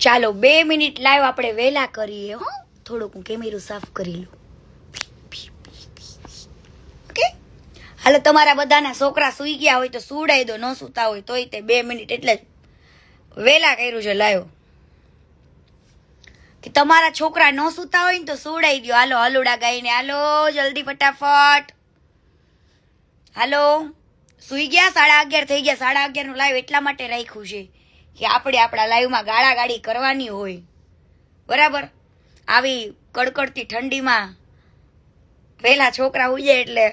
ચાલો, બે minute live આપણે વહેલા કરીએ, હો. થોડુંક હું કેમેરું સાફ કરી લઉં. ઓકે હાલો, તમારા બધાના છોકરા સૂઈ ગયા હોય તો સુડાઈ દો, ન સૂતા હોય તોય તે બે મિનિટ એટલે વહેલા કર્યું છે લાઈવ કે તમારા છોકરા ન સૂતા હોય ને તો સુડાઈ દો. હાલો, હલુડા ગાઈને હાલો, જલ્દી ફટાફટ. હાલો, સુઈ ગયા? સાડા અગિયાર થઈ ગયા. સાડા અગિયારનું લાઈવ એટલા માટે રાખ્યું છે. કે આપણે આપણા લાઈવમાં ગાળા ગાળી કરવાની હોય. બરાબર? આવી કડકડતી ઠંડીમાં પહેલા છોકરા ઉજે એટલે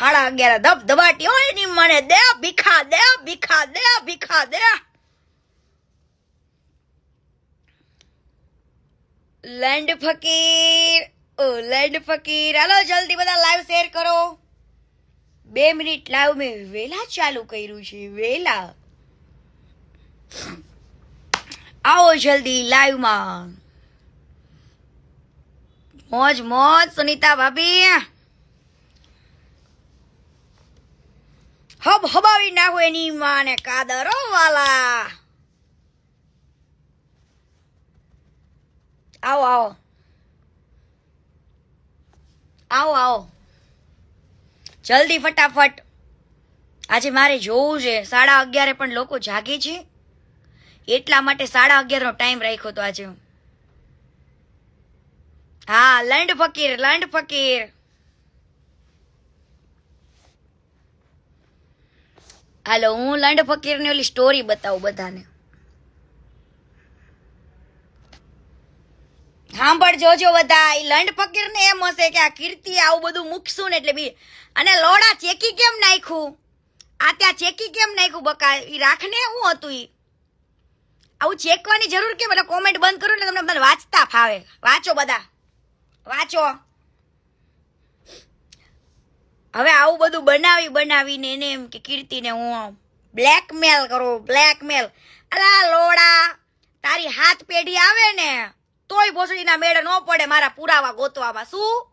હાડા અગિયાર ધબ ધબાટી હોયની મને દે, ભીખા દે ભીખા દે ભીખા દે. લેન્ડ ફકીર, ઓ લેન્ડ ફકીર, હાલો, જલ્દી બધા લાઈવ શેર કરો. બે મિનિટ લાઈવ મેં વેલા ચાલુ કર્યું છે વેલા આવો જલ્દી, લાઈવમાં. મોજ મોજ, સુનિતા ભાભી. હબ હબાવી નાખો એની માને કાદરો વાલા. આવો આવો. આવો આવો. જલ્દી ફટાફટ. આજે મારે જોવું છે. સાડા અગિયારે પણ લોકો જાગે છે. એટલા માટે સાડા અગિયારનો ટાઈમ રાખ્યો તો આજે હા. લંડ ફકીર લંડ ફકીર. હાલો, હું લંડ ફકીરની ઓલી સ્ટોરી બતાવું બધાને. સાંભળ જોજો બધા એ લંડ ફકીર ને એમ હશે કે આ કીર્તિ આવું બધું મૂકશું ને એટલે બી. અને લોડા ચેકી કેમ નાખ્યું? આ ત્યાં ચેકી કેમ નાખ્યું બકા? એ રાખને શું હતું ઈ? આવું ચેકવાની જરૂર કે મને કોમેન્ટ બંધ કરો ને તમને મને વાંચતા ફાવે. વાંચો બધા. વાંચો. હવે આવું બધું બનાવી બનાવીને એને એમ કે કીર્તિને હું બ્લેકમેલ કરું બ્લેકમેલ અલા લોડા, તારી હાથ પેઢી આવે ને, તોય ભોસડીના મેળે ન પડે મારા પુરાવા ગોતવામાં. શું?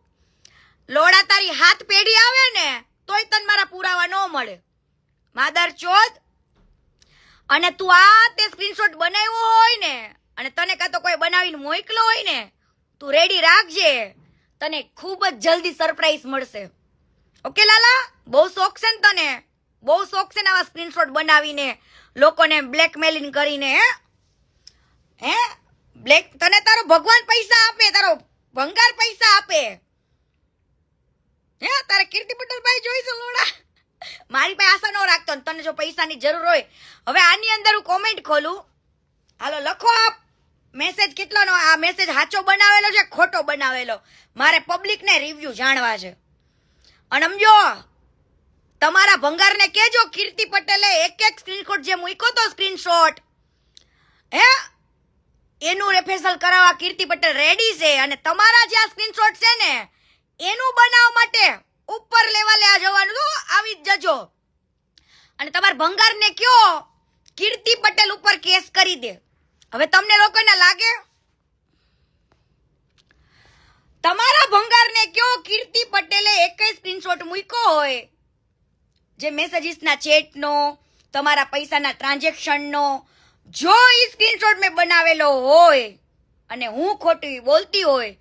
લોડા તારી હાથ પેઢી આવે ને, તોય તને મારા પુરાવા ન મળે. માદર ચોદ અને તું આ તે સ્ક્રીનશોટ બનાવ્યો હોય ને, અને તને કાં તો કોઈ બનાવીને મોકલો હોય ને, તું રેડી રાખજે. તને ખૂબ જ જલ્દી સરપ્રાઈઝ મળશે. ઓકે લાલા? બહુ શોખ છે ને તને? બહુ શોખ છે ને આવા સ્ક્રીનશોટ બનાવીને, લોકોને બ્લેકમેલિંગ કરીને, હે? હે? બ્લેક તને તારો ભગવાન પૈસા આપે, તારો ભંગાર પૈસા આપે. હે? તારે કીર્તિ પટેલ ભાઈ જોઈશું લોડા મારી પાસે આશા ન રાખતો ને તને જો પૈસાની જરૂર હોય. હવે આની અંદર હું કોમેન્ટ ખોલું. હાલો, લખો આપ. મેસેજ કેટલોનો? આ મેસેજ સાચો બનાવેલો છે ખોટો બનાવેલો? મારે પબ્લિકને રિવ્યુ જાણવા છે. અને સમજો, તમારા ભંગારને કેજો કીર્તિ પટેલે એક એક સ્ક્રીનશોટ જે મૂક્યો તો સ્ક્રીનશોટ હે? એનું રેફેસલ કરાવવા કીર્તિ પટેલ રેડી છે અને તમારા જે આ સ્ક્રીનશોટ છે ને, એનું બનાવવા માટે ઉપર લેવલે આ જવાનું તો આવી જ જજો. અને તમારા ભંગારને કયો, કીર્તિ પટેલ ઉપર કેસ કરી દે. હવે તમને લોકોને લાગે? તમારા ભંગારને કયો, કીર્તિ પટેલે એક સ્ક્રીનશોટ મૂક્યો હોય? જે મેસેજીસના ચેટનો તમારા પૈસાના ટ્રાન્ઝેક્શનનો જો એ સ્ક્રીનશોટ મેં બનાવેલો હોય, અને હું ખોટી બોલતી હોય,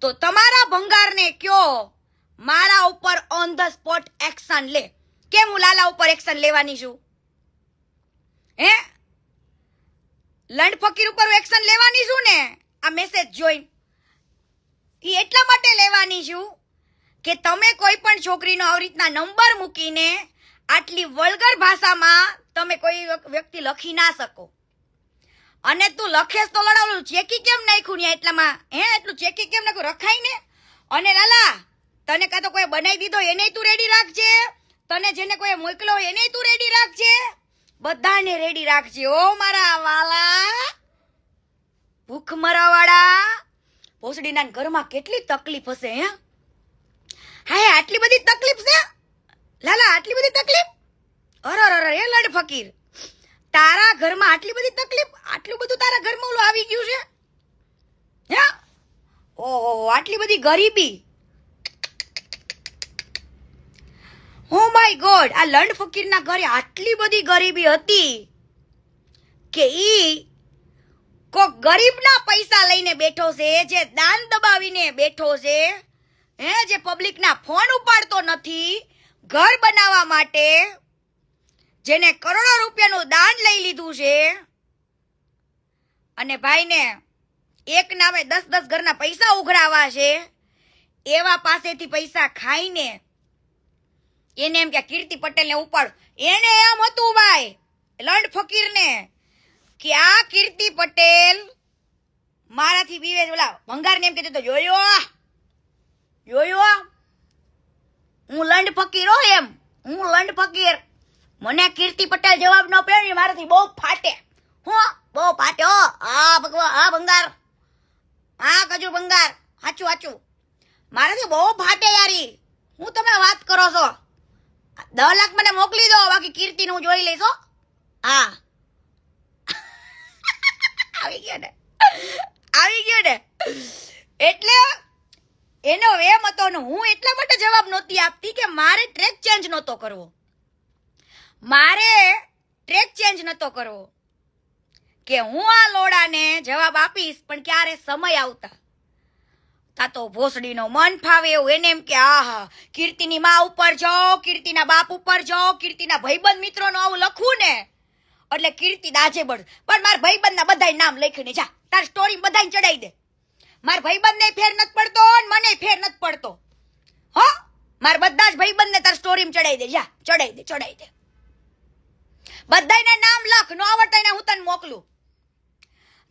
તો તમારા ભંગારને કયો મારા ઉપર ઓન ધ સ્પોટ એક્શન લે. કેમ હું લાલા ઉપર એક્શન લેવાની છું? હે? લંડ ફકીર ઉપર એક્શન લેવાની છું ને? આ મેસેજ જોઈન. એ એટલા માટે લેવાની છું કે તમે કોઈ પણ છોકરીનો આવી રીતના નંબર મૂકીને આટલી વળગર ભાષામાં તમે કોઈ વ્યક્તિ લખી ના શકો. અને તું લખેસ તો લડાવલું. ચેકી કેમ નાખ્યું ને એટલામાં? હે? એટલું ચેકી કેમ નાખ્યું? રખાય ને? અને લાલા તને કાં તો કોઈ બનાવી દીધો એને તું રેડી રાખજે. તને જેને કોઈ મોકલો એને તું રેડી રાખજે. બધાને રેડી રાખજે ઓ મારા વાલા. ભૂખ મરાવાળા. ભોસડીના ઘરમાં કેટલી તકલીફ હશે, હે? હાય, આટલી બધી તકલીફ છે? લાલા, આટલી બધી તકલીફ? અરે અરે એ લડ ફકીર. તારા ઘરમાં આટલી બધી તકલીફ? આટલું બધું તારા ઘરમાં ઓલું આવી ગયું છે? હે? ઓહો, આટલી બધી ગરીબી. ઓ માય ગોડ આ લંડ ફકીરના ઘરે આટલી બધી ગરીબી હતી કે ઈ કોક ગરીબના પૈસા લઈને બેઠો છે, જે દાન દબાવીને બેઠો છે, હે, જે પબ્લિકના ફોન ઉપાડતો નથી, ઘર બનાવવા માટે, જેને કરોડો રૂપિયાનું દાન લઈ લીધું છે. અને ભાઈને એક નામે દસ દસ ઘરના પૈસા ઉઘરાવા છે. એવા પાસેથી પૈસા ખાઈને એને એમ કે કીર્તિ પટેલને ઉપાડ એને એમ હતું ભાઈ, લંડ ફકીરને, કે આ કીર્તિ પટેલ મારાથી બીવે. ઓલા ભંગારને એમ કીધું તો જોયો? જોયો? હું લંડ ફકીર હો એમ, હું લંડ ફકીર. મને કીર્તિ પટેલ જવાબ ન પડ્યો ને મારાથી બહુ ફાટે. હું, બહુ ફાટે હો? આ ભગવાન આ ભંગાર. હા, કજુ ભંગાર, હાચું હાચું. મારાથી બહુ ફાટે યારી. હું તમે વાત કરો છો. દસ લાખ મને મોકલી દો, બાકી કીર્તિ હું જોઈ લઈશ, હા. આવી ગયો ને. આવી ગયો ને. એટલે એનો એમ હતો હું એટલા માટે જવાબ નહોતી આપતી કે મારે ટ્રેક ચેન્જ નહોતો કરવો. મારે ટ્રેક ચેન્જ નહોતો કરવો. કે હું આ લોડાને જવાબ આપીશ, પણ ક્યારે સમય આવતા? તા તો ભોસડીનો મન ફાવે એવું, એને એમ કે, આહા, કીર્તિની માં ઉપર જાઓ કીર્તિના બાપ ઉપર જાઓ કીર્તિના ભાઈબંધ મિત્રોનું આવું લખવું ને. એટલે કીર્તિ દાજે બળ. પણ મારા ભાઈબંધના બધાય નામ લખીને જા, તાર સ્ટોરી બધાને ચડાઈ દે. મારા ભાઈબંધને ફેર નથી પડતો અને મને ફેર નથી પડતો. હો? મારા બધા જ ભાઈબંધને તાર સ્ટોરીમાં ચડાઈ દે. જા, ચડાઈ દે ચડાઈ દે. બધાયના નામ લખ, નો આવડતા હું તને મોકલું.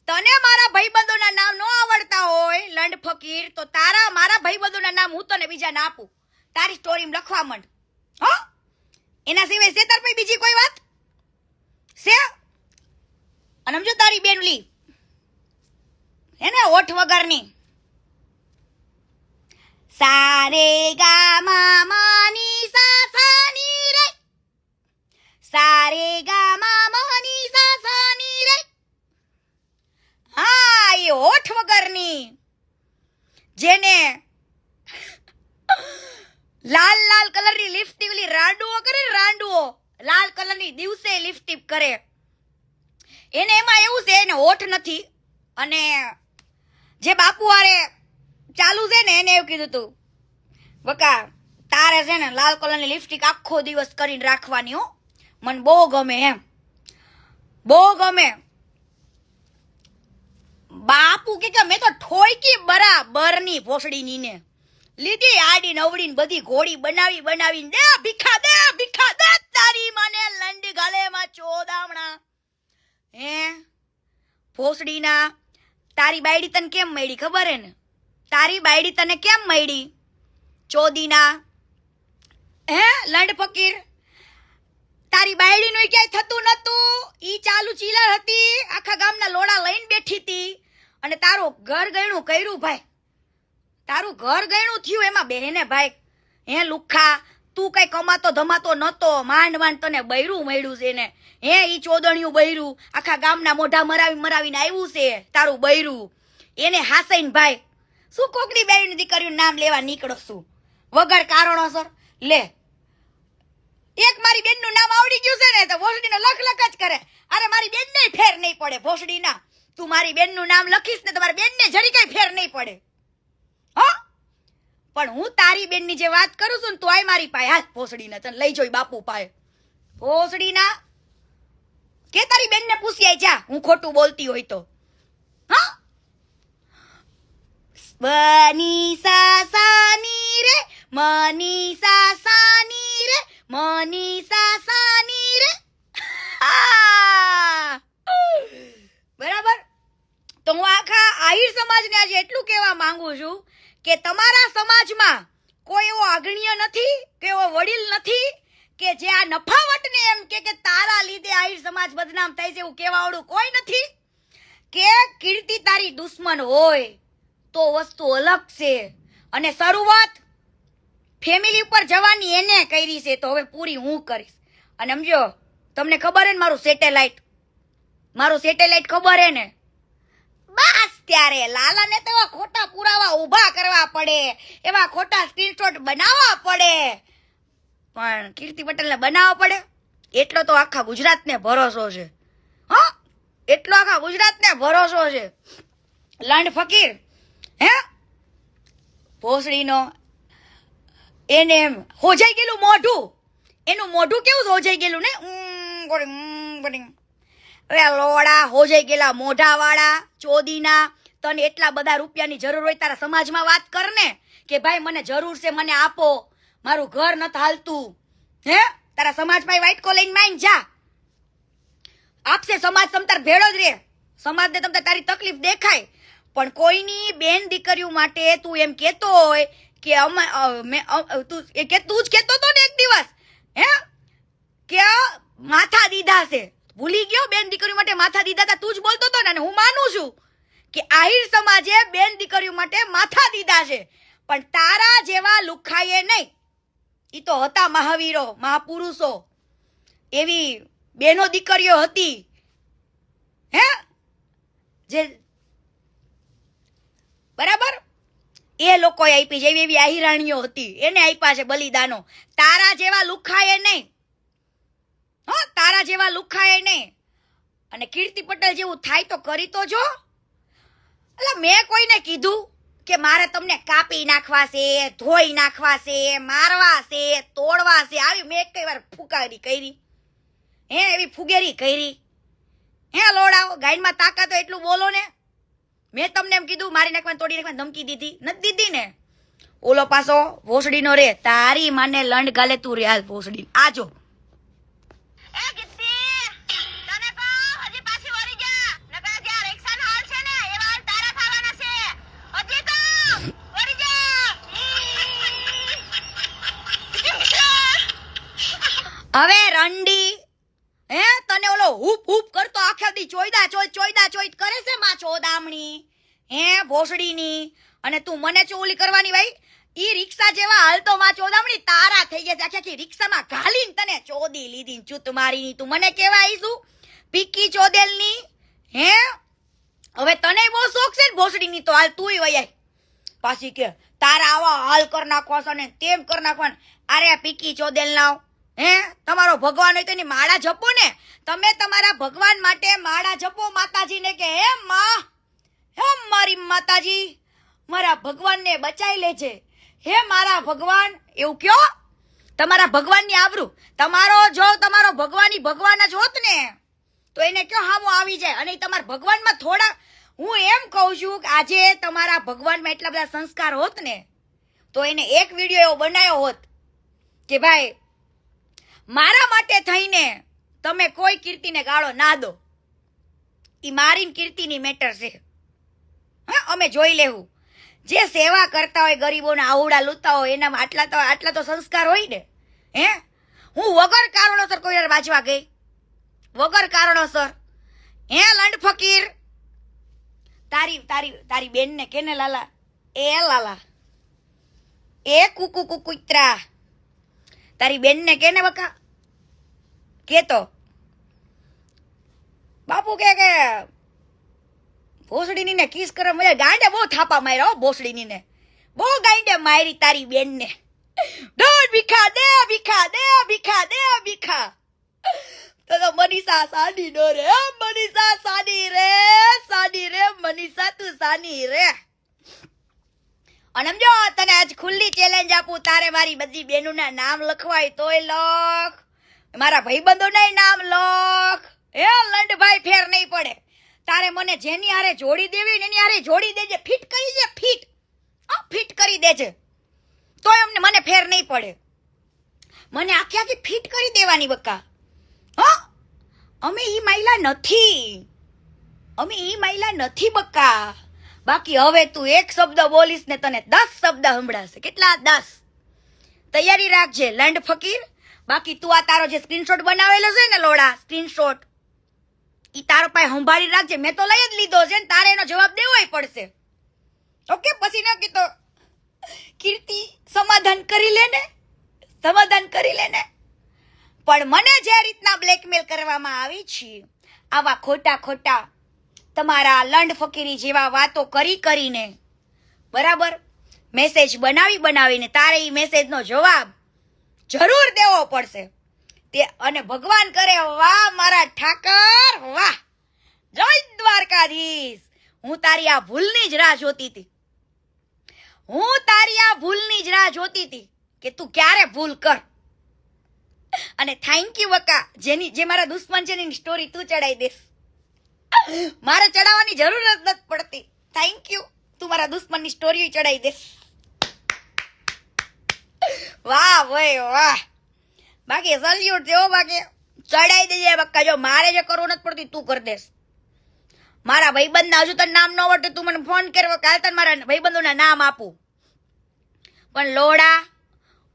તને મારા ભાઈબંધોના નામ ન આવડતા હોય, લંડ ફકીર, તો તારા, મારા ભાઈબંધોના નામ હું તને બીજા ના આપું. તારી સ્ટોરીમાં લખવા માંડ. હો? એના સિવાય છે તાર બીજી કોઈ વાત? છે? અને સમજો તારી બેનલી. હે ને, ઓઠ વગરની. સારે ગા મા માની સા સા ની રે. સારે ગા મા માની સા સા ની રે. હા, એ ઓઠ વગરની. જેને લાલ લાલ કલરની લિપસ્ટિક ઓલી રાંડુઓ કરે રાંડુઓ, લાલ કલરની દિવસે લિપસ્ટિક કરે. એને એમાં એવું છે, એને હોઠ નથી. અને જે બાપુ હારે ચાલુ છે ને, એને એવું કીધું તું, બકા, તારે છે ને લાલ કલરની લિપસ્ટિક આખો દિવસ કરીને રાખવાની હો. મને બહુ ગમે એમ. બહુ ગમે. બાપુ કે મેં તો ઠોયકી બરાબરની ભોસડીની ને. લીધી આડી નવડી બધી ઘોડી બનાવી બનાવી દે ભીખા દે ભીખા, દે તારી મને લંડ ગલેમાં ચોદામણા હે? ભોસડીના, તારી બાયડી તને કેમ મળી ખબર હે ને? તારી બાયડી તને કેમ મળી ચોદીના. હે, લંડ ફકીર? તારી બાયડીનું ક્યાંય થતું નતું ઈ ચાલુ ચીલર હતી, આખા ગામના લોડા લઈને બેઠી હતી. અને તારું ઘર ગયણું કર્યું ભાઈ. તારું ઘર ગયણું થયું એમાં બહેને ભાઈ. હે લુખા, તું કઈ કમાતો ધમાતો નતો, માંડ માંડ તને બૈરું મળ્યું છે ને. હે ઈ ચોદણિયું બૈરું, આખા ગામના મોઢા મરાવી મરાવીને આવ્યું છે તારું બૈરું. એને હાસઈન ભાઈ, શું કોકડી બેની દીકરીનું નામ લેવા નીકળો છું? વગર કારણોસર? લે એક મારી બેનનું નામ આવડી ગયું છે ને, તો ભોસડી લખ લખ જ કરે. અરે, મારી બેનને ફેર નહીં પડે ભોસડીના. તું મારી બેનનું નામ લખીશ ને તમારી બેનને જરી કઈ ફેર નહીં પડે. હો? પણ હું તારી બેનની જે વાત કરું છું ને, તું આય મારી પાસે. હાથ ભોસડીને તને લઈ જોઈ બાપુ પાસે. ભોસડીના? કે તારી બેનને પૂછી આય? જા, હું ખોટું બોલતી હોય તો. હા? બનીસા સાની રે મની સાની રે મનીસા સાની રે આ. બરાબર? તો હું આખા આહિર સમાજને આજે એટલું કહેવા માંગુ છું કે તમારા સમાજમાં કોઈ એવો અગ્રણીય નથી કે એવો વડીલ નથી કે જે આ નફાવટને એમ કે કે તારા લીધે આહિર સમાજ બદનામ થાય છે એવું કહેવાવાળું કોઈ નથી? કે કીર્તિ તારી દુશ્મન હોય તો વસ્તુ અલગ છે. અને શરૂઆત ફેમિલી ઉપર જવાની એને કરી છે, તો હવે પૂરી હું કરીશ. અને સમજો, તમને ખબર હે ને મારું સેટેલાઇટ? મારું સેટેલાઇટ ખબર હે ને? બસ ત્યારે લાલાને તો એવા ખોટા પુરાવા ઊભા કરવા પડે, એવા ખોટા સ્ક્રીનશોટ બનાવવા પડે. પણ કીર્તિ પટેલને બનાવવા પડે? એટલો તો આખા ગુજરાતને ભરોસો છે. હા? એટલો આખા ગુજરાતને ભરોસો છે. લાંડ ફકીર, હે? ભોસડીનો એને એમ હોજાઈ ગયેલું મોઢું. એનું મોઢું કેવું હોજાઈ ગયેલું ને. અરે લોડા, હોજાઈ ગયેલા મોઢાવાળા, ચોદીના, તને એટલા બધા રૂપિયાની જરૂર હોય, તારા સમાજમાં વાત કર ને, કે ભાઈ મને જરૂર છે, મને આપો. મારું ઘર નથી હાલતું. હે? તારા સમાજમાં વાઈટ કો લઈને માંગ જા. આપશે સમાજ તમતાર ભેળો જ રે. સમાજને તમતાર તારી તકલીફ દેખાય. પણ કોઈની બેન દીકરીઓ માટે તું એમ કેતો હોય કે અમે મેં, તું કે તું જ કહેતો તો ને એક દિવસ હે? કે માથા દીધા છે. ભૂલી ગયો બેન દીકરીઓ માટે માથા દીધા હતા? તું જ બોલતો હતો ને હું માનું છું કે આહિર સમાજે બેન દીકરીઓ માટે માથા દીધા છે. પણ તારા જેવા લુખાઈએ નહીં. એ તો હતા મહાવીરો મહાપુરુષો. એવી બેનો દીકરીઓ હતી. હે? જે બરાબર? એ લોકોએ આપી જેવી એવી આહિરાણીઓ હતી. એને આપ્યા છે બલિદાનો. તારા જેવા લુખાએ નહીં હા, તારા જેવા લુખાએ નહીં અને કીર્તિ પટેલ જેવું થાય તો કરી તો જો. એટલે મેં કોઈને કીધું કે મારે તમને કાપી નાખવા છે, ધોઈ નાખવા છે, મારવા છે, તોડવા છે. આવી મેં કઈ વાર ફુકારી કરી. હે, એવી ફુગેરી કરી. હે, લોડાઓ, ગાયનમાં તાકાત એટલું બોલો ને. મેં તમને એમ કીધું મારી નાખવાની તોડી નાખવાની ધમકી દીધી. નથી દીધી ને? ઓલો પાછો ભોસડીનો રે. તારી માને લંડ ગાલે તું રે હાલ ભોસડી. આજો હવે રંડી હે તને ઓલો હુપ હૂપ કરતો ચોયદા ચોય ચોયદા ચોય કરે છે માં ચોદામણી? હે ભોસડીની અને તું મને ચોલી કરવાની ભાઈ? ઈ રિક્ષા જેવા હાલતો માં ચોદામણી તારા થઈ ગયા છે. આખી આખી રિક્ષામાં ઘાલીને તને ચોદી લીધી ચૂત મારીની. તું મને કેવા આવીશું પીકી ચોદેલની? હે? હવે તને બહુ શોખ છે ને ભોસડીની તો હાલ તુંય વયાય પાછી કે તારા આવા હાલ કર નાખવા છે ને તેમ કર નાખવા ને. અરે પીકી ચોદેલ લાવ હે? તમારો ભગવાન હોય તો એની માળા જપો ને. તમે તમારા ભગવાન માટે માળા જપો માતાજીને કે, હે મા, હે મારી માતાજી, મારા ભગવાનને બચાવી લેજે. હે મારા ભગવાન. એવું કયો? તમારા ભગવાનની આબરૂ. તમારો જો તમારો ભગવાનની ભગવાન જ હોત ને, તો એને કયો હામો આવી જાય? અને તમારા ભગવાનમાં થોડા, હું એમ કહું છું કે આજે તમારા ભગવાનમાં એટલા બધા સંસ્કાર હોત ને, તો એને એક વીડિયો એવો બનાવ્યો હોત કે ભાઈ મારા માટે થઈને તમે કોઈ કીર્તિને ગાળો ના દો. એ મારી કીર્તિની મેટર છે. હા, અમે જોઈ લેવું. જે સેવા કરતા હોય ગરીબોના આવડા લૂતા હોય એનામાં આટલા તો આટલા તો સંસ્કાર હોય ને. હે? હું વગર કારણોસર કોઈ વાંચવા ગઈ. વગર કારણોસર. હે, લંડ ફકીર? તારી તારી તારી બેનને કેને લાલા? એ લાલા. એ કુકુ કુકુત્રા. તારી બેનને કેને બકા? કે તો? બાપુ કે કે ભોસડીની ને કિસ કરવા મળે ગાંડે બહુ થાપા માર્યા ભોસડીની ને બહુ ગાંડે મારી તારી બેનને. ડોર ભીખા, દે ભીખા દે ભીખા દે ભીખા. તો તો મનીષા સાડી ડો રે મનીષા સાડી રે સાડી રે, મનીષા તું સાની રે. અને સમજો તને આજ ખુલ્લી ચેલેન્જ આપું, તારે મારી બધી બેનોના નામ લખવાય તોય લખ. મારા ભાઈબંધોના નામ લખ. હે, લંડભાઈ ફેર નહીં પડે. તારે મને જેની હારે જોડી દેવી ને એની હારે જોડી દેજે. ફિટ કરી દે, ફિટ. હા, ફિટ કરી દેજે. તોય અમને મને ફેર નહીં પડે. મને આખી આખી ફિટ કરી દેવાની બક્કા હા, અમે એ મહિલા નથી. અમે એ મહિલા નથી બક્કા બાકી હવે તું એક શબ્દ બોલીશ ને તને દસ શબ્દ સંભળાશે. કેટલા? દસ. તૈયારી રાખજે, લંડ ફકીર. બાકી તું આ તારો જે સ્ક્રીનશોટ બનાવેલો છે ને લોડા સ્ક્રીનશોટ ઈ તારો પાસે સંભાળી રાખજે. મેં તો લઈ જ લીધો છે ને, તારે એનો જવાબ દેવોય પડશે. ઓકે? પછી ન કીધો. કીર્તિ, સમાધાન કરી લે ને. સમાધાન કરી લે ને. પણ મને જે રીતના બ્લેકમેલ કરવામાં આવી છે, આવા ખોટા ખોટા તમારા લંડ ફકીરી જેવા વાતો કરી કરીને, બરાબર? મેસેજ બનાવી બનાવીને તારે એ મેસેજનો જવાબ જરૂર દેવો પડશે. તે અને ભગવાન કરે, વાહ, મારા ઠાકર, વાહ! જય દ્વારકાધીશ! હું તારી આ ભૂલની જ રાહ જોતી હતી. હું તારી આ ભૂલની જ રાહ જોતી હતી કે તું ક્યારે ભૂલ કર. અને થેન્ક યુ બકા જેની, જે મારા દુશ્મન છે એની સ્ટોરી તું ચડાવી દેસ મારે ચડાવવાની જરૂર જ નથી પડતી. થેન્ક યુ તું મારા દુશ્મનની સ્ટોરી ચડાવી દેસ વાહ, ભાઈ, વાહ. બાકી સલ્યુટ હો બાકી. ચડાઈ દેજે બક્કા. જો મારે જે કરવું નથી પડતી, તું કરી દેસ મારા ભાઈબંધના હજુ તને નામ ન વળતું તું મને ફોન કર્યો કાલ તને મારા ભાઈબંધોના નામ આપું. પણ લોડા,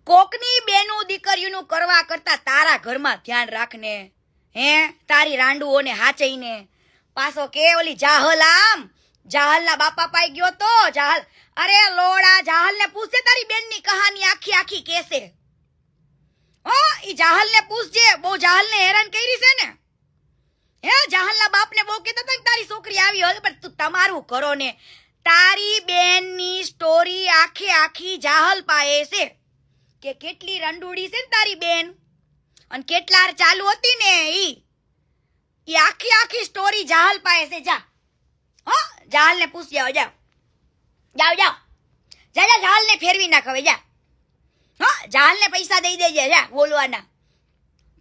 કોકની બેનું દીકરીનું કરવા કરતા તારા ઘરમાં ધ્યાન રાખને, હે? તારી રાંડુઓને હાચઈને પાછો કે ઓલી જાહલ આમ જાહલના બાપા પાઈ ગયો તો? જાહલ અરે લોડા, જાહલને પૂછે તારી બેનની કહાની આખી આખી કેસે. હો, ઈ જાહલને પૂછજે. બહુ જાહલને હેરાન કરી છે ને. હે, જાહલના બાપને બહુ કહેતા હતા તારી છોકરી આવી હોય, પણ તું તમારું કરો ને. તારી બેનની સ્ટોરી આખે આખી જાહલ પાએ છે. કે કેટલી રંડુડી છે ને તારી બેન? અને કેટલાર ચાલુ હતી ને ઈ? ઈ આખી આખી સ્ટોરી જાહલ પાસે છે જા. હો જાહલ ને પૂછ જાઓ. જાઓ જાઓ. જાઓ જા જા જાહલ ને ફેરવી નાખ હવે, જા. હો જાહલ ને પૈસા દઈ દેજે, જા, બોલવાના.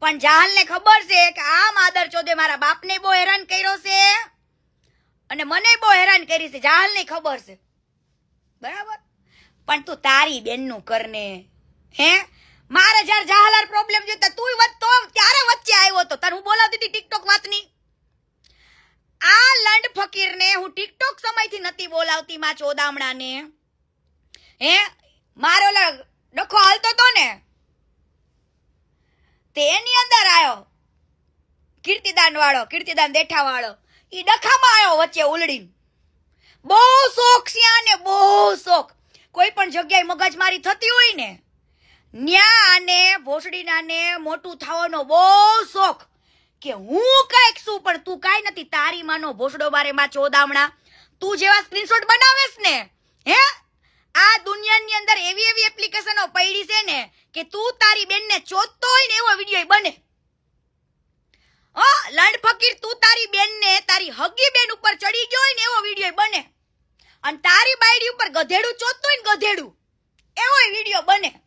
પણ જાહલ ને ખબર છે કે આ માદર ચોદે મારા બાપને બહુ હેરાન કર્યો છે. અને મને બહુ હેરાન કરી છે જાહલ ને ખબર છે. બરાબર? પણ તું તારી બેનનું કરને, હે? મારે જ્યારે જાહલાર પ્રોબ્લેમ જોતા તું તો ત્યારે વચ્ચે આવ્યો તો તને હું બોલાવતી હતી ટિકટોક વાતની? આ લંડ ફકીરને હું ટિકટોક સમયથી નથી બોલાવતી માં ચોદામણાને. હે? મારો ડખો હાલતો તો ને? તેની અંદર આવ્યો કીર્તિદાન વાળો કીર્તિદાન દેઠા વાળો એ ડખામાં આવ્યો વચ્ચે ઉલડીને. બહુ શોખ છે આને, બહુ શોખ. કોઈ પણ જગ્યાએ મગજમારી થતી હોય ને ન્યા અને ભોસડીનાને મોટું થવાનો બહુ શોખ. કે હું કાંઈક છું, પણ તું કાંઈ નથી. તારી માનો ભોસડો બારે માં ચોદામણા. તું જેવા સ્ક્રીનશોટ બનાવેશ ને, હે? આ દુનિયાની અંદર એવી એવી એપ્લિકેશનો પડી છે ને કે તું તારી બેનને ચોદતો હોય ને એવો વીડિયો બને. હા, લંડ ફકીર, તું તારી બેનને, તારી હગી બેન ઉપર ચડી ગયો હોય ને એવો વીડિયો બને. અને તારી બાયડી ઉપર ગધેડું ચોદતો હોય ને ગધેડું, એવો વીડિયો બને.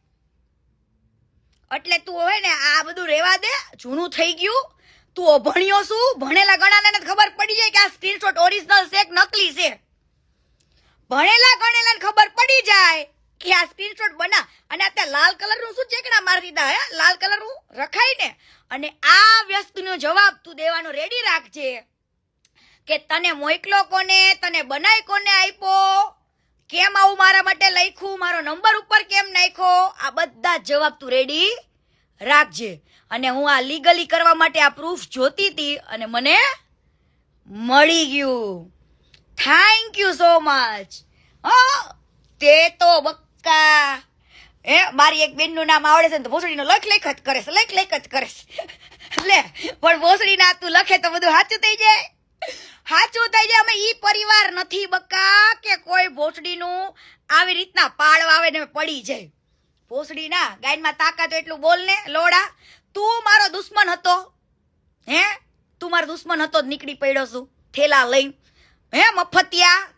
એટલે તું હોય ને આ બધું રેવા દે, જૂનું થઈ ગયું. તું અભણ્યો શું ભણેલા ગણાને ખબર પડી જાય કે આ સ્ક્રીનશોટ ઓરિજિનલ છે કે નકલી છે. ભણેલા ગણેલાને ખબર પડી જાય કે આ સ્ક્રીનશોટ બના. અને અત્યારે લાલ કલરનું શું ચેકડા મારી દીધા હે? લાલ કલરનું રખાય ને? અને આ વ્યસ્તનો જવાબ તું દેવાનો રેડી રાખજે કે તને મોકલો કોને, તને બનાય કોને આપ્યો? કેમ આવું મારા માટે લખ્યું? મારો નંબર ઉપર કેમ નાખ્યો? આ બધા જવાબ તું રેડી રાખજે. અને હું આ લીગલી કરવા માટે આ પ્રૂફ જોતી હતી અને મને મળી ગયું. થેન્ક યુ સો મચ હા, તે તો બક્કા. એ મારી એક બેનનું નામ આવડે છે ને તો ભોસડીનો લખ લેખ જ કરે છે, લખ લેખ જ કરે છે. લે, પણ ભોસડીના તું લખે તો બધું સાચું થઈ જાય. સાચું થઈ જાય અમે ઈ પરિવાર નથી બકા કે કોઈ ભોસડીનું આવી રીતના પાળવા ને પડી જાય. ભોસડી ગાયનમાં તાકાત એટલું બોલ લોડા. તું મારો દુશ્મન હતો. હે? તું મારો દુશ્મન હતો નીકળી પડ્યો છું, થેલા લઈ હે, મફતિયા?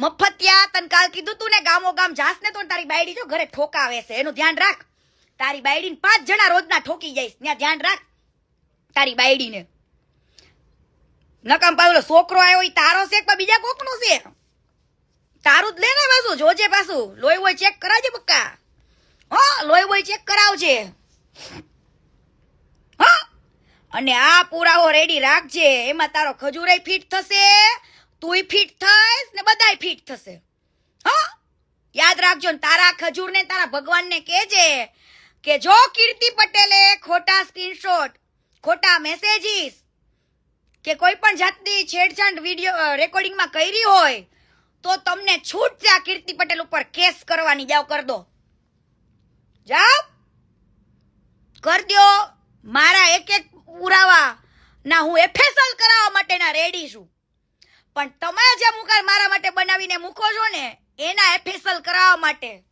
મફતિયા, તને કાલ કીધું તું ને, ગામો ગામ જાસ ને તો તારી બાયડી જો ઘરે ઠોકાવે છે. એનું ધ્યાન રાખ. તારી બાયડીને પાંચ જણા રોજના ઠોકી જઈશ. ત્યાં ધ્યાન રાખ. તારી બાયડીને. નકામ પાછો છોકરો આવ્યો એ તારો છે કે બીજા કોકનો છે તારું જ લે ને પાછું, જોજે પાછું. લોહી હોય ચેક કરાવજે બક્કા હો, લોહી હોય ચેક કરાવજે. હા, અને આ પુરાવો રેડી રાખજે. એમાં તારો ખજૂરે ફિટ થશે, તુંય ફિટ થઈશ ને બધાય ફિટ થશે. હા, યાદ રાખજો ને તારા ખજૂર ને તારા ભગવાન ને કહેજે કે જો કીર્તિ પટેલે ખોટા સ્ક્રીનશોટ ખોટા મેસેજીસ કે કોઈ પણ જાતની છેડછાડ વીડિયો રેકોર્ડિંગમાં કરી હોય, તો તમને છૂટ છે આ કીર્તિ પટેલ ઉપર કેસ કરવાની. જાવ કર દો. જાવ કર દ્યો મારા એક એક પુરાવા ના હું એફએસએલ કરાવવા માટેના રેડી છું. પણ તમે જે મુકાર મારા માટે બનાવીને મૂકો છો ને, એના એફએસએલ કરાવવા માટે